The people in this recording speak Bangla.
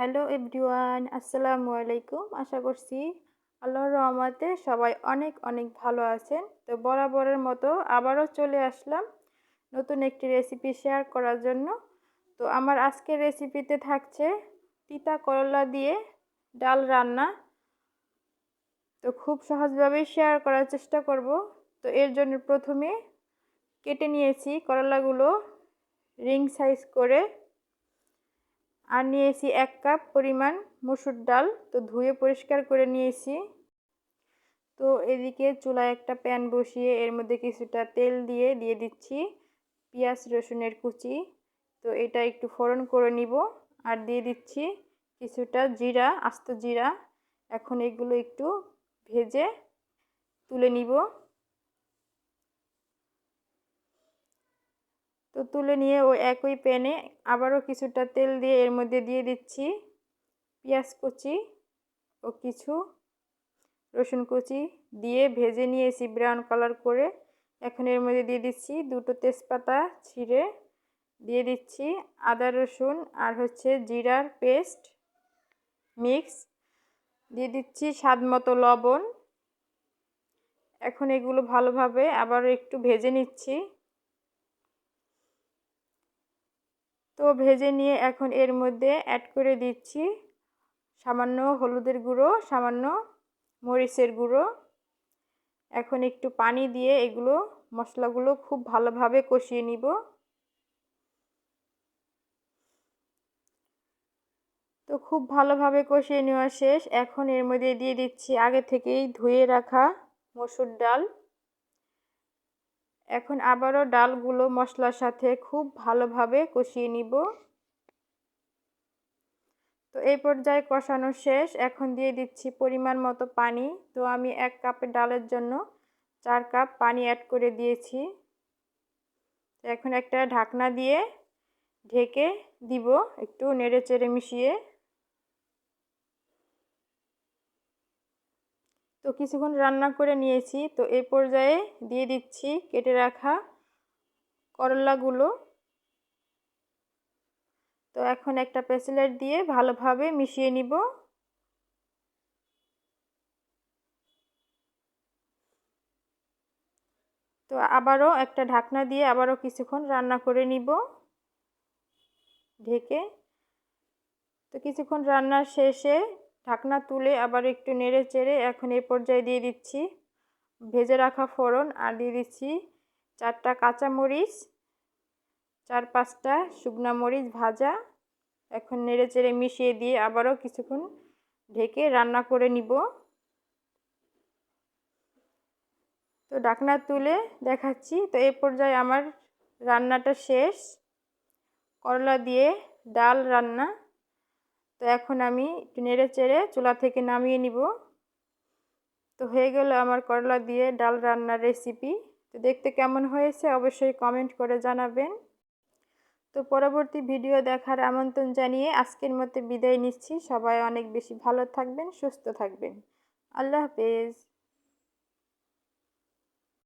হ্যালো এভরিওয়ান আসসালামু আলাইকুম আশা করছি আল্লাহর রহমতে সবাই অনেক অনেক ভালো আছেন। তো বরাবরের মতো আবারও চলে আসলাম নতুন একটি রেসিপি শেয়ার করার জন্য। তো আমার আজকের রেসিপিতে থাকছে তিতা করলা দিয়ে ডাল রান্না। তো খুব সহজভাবেই শেয়ার করার চেষ্টা করব। তো এর জন্য প্রথমে কেটে নিয়েছি করলাগুলো রিং সাইজ করে। আর নিয়েছি এক কাপ পরিমাণ মসুর ডাল। তো ধুয়ে পরিষ্কার করে নিয়েছি। তো এদিকে চুলায় একটা প্যান বসিয়ে এর মধ্যে কিছুটা তেল দিয়ে দিয়ে দিচ্ছি পেঁয়াজ, রসুনের কুচি। তো এটা একটু ফোড়ন করে নিব আর দিয়ে দিচ্ছি কিছুটা জিরা, আস্ত জিরা। এখন এগুলো একটু ভেজে তুলে নিব। তো তুলে নিয়ে ওই একই প্যানে আবারও কিছুটা তেল দিয়ে এর মধ্যে দিয়ে দিচ্ছি পেঁয়াজ কুচি ও কিছু রসুন কুচি দিয়ে ভেজে নিয়েছি ব্রাউন কালার করে। এখন এর মধ্যে দিয়ে দিচ্ছি দুটো তেজপাতা ছিঁড়ে দিয়ে দিচ্ছি আদা রসুন আর হচ্ছে জিরার পেস্ট মিক্স দিয়ে দিচ্ছি স্বাদ মতো লবণ। এখন এগুলো ভালোভাবে আবার একটু ভেজে নিচ্ছি। তো ভেজে নিয়ে এখন এর মধ্যে অ্যাড করে দিচ্ছি সামান্য হলুদের গুঁড়ো, সামান্য মরিচের গুঁড়ো। এখন একটু পানি দিয়ে এগুলো মশলাগুলো খুব ভালোভাবে কষিয়ে নিব। তো খুব ভালোভাবে কষিয়ে নেওয়া শেষ। এখন এর মধ্যে দিয়ে দিচ্ছি আগে থেকেই ধুয়ে রাখা মসুর ডাল। এখন আবারও ডালগুলো মশলার সাথে খুব ভালোভাবে কষিয়ে নিব। তো এই পর্যায়ে কষানো শেষ। এখন দিয়ে দিচ্ছি পরিমাণ মতো পানি। তো আমি এক কাপের ডালের জন্য চার কাপ পানি অ্যাড করে দিয়েছি। এখন একটা ঢাকনা দিয়ে ঢেকে দিব একটু নেড়ে চেড়ে মিশিয়ে। তো কিছুক্ষণ রান্না করে নিয়েছি। তো এই পর্যায়ে দিয়ে দিচ্ছি কেটে রাখা করলাগুলো। তো এখন একটা পেসিলেট দিয়ে ভালোভাবে মিশিয়ে নিব। তো আবারও একটা ঢাকনা দিয়ে আবারও কিছুক্ষণ রান্না করে নিব। ঢেকে। তো কিছুক্ষণ রান্নার শেষে ঢাকনা তুলে আবার একটু নেড়ে চেড়ে এখন এই পর্যায়ে দিয়ে দিচ্ছি ভেজে রাখা ফোড়ন আর দিয়ে দিচ্ছি চারটা কাঁচা মরিচ চার পাঁচটা শুকনা মরিচ ভাজা। এখন নেড়ে চেড়ে মিশিয়ে দিয়ে আবারও কিছুক্ষণ ঢেকে রান্না করে নিব। তো ডাকনা তুলে দেখাচ্ছি। তো এ পর্যায়ে আমার রান্নাটা শেষ। করলা দিয়ে ডাল রান্না। তো এখন আমি একটু নেড়ে চেড়ে চুলা থেকে নামিয়ে নিব। তো হয়ে গেল আমার করলা দিয়ে ডাল রান্নার রেসিপি তো দেখতে কেমন হয়েছে অবশ্যই কমেন্ট করে জানাবেন। তো পরবর্তী ভিডিও দেখার আমন্ত্রণ জানিয়ে আজকের মতো বিদায় নিচ্ছি। সবাই অনেক বেশি ভালো থাকবেন, সুস্থ থাকবেন। আল্লাহ হাফেজ।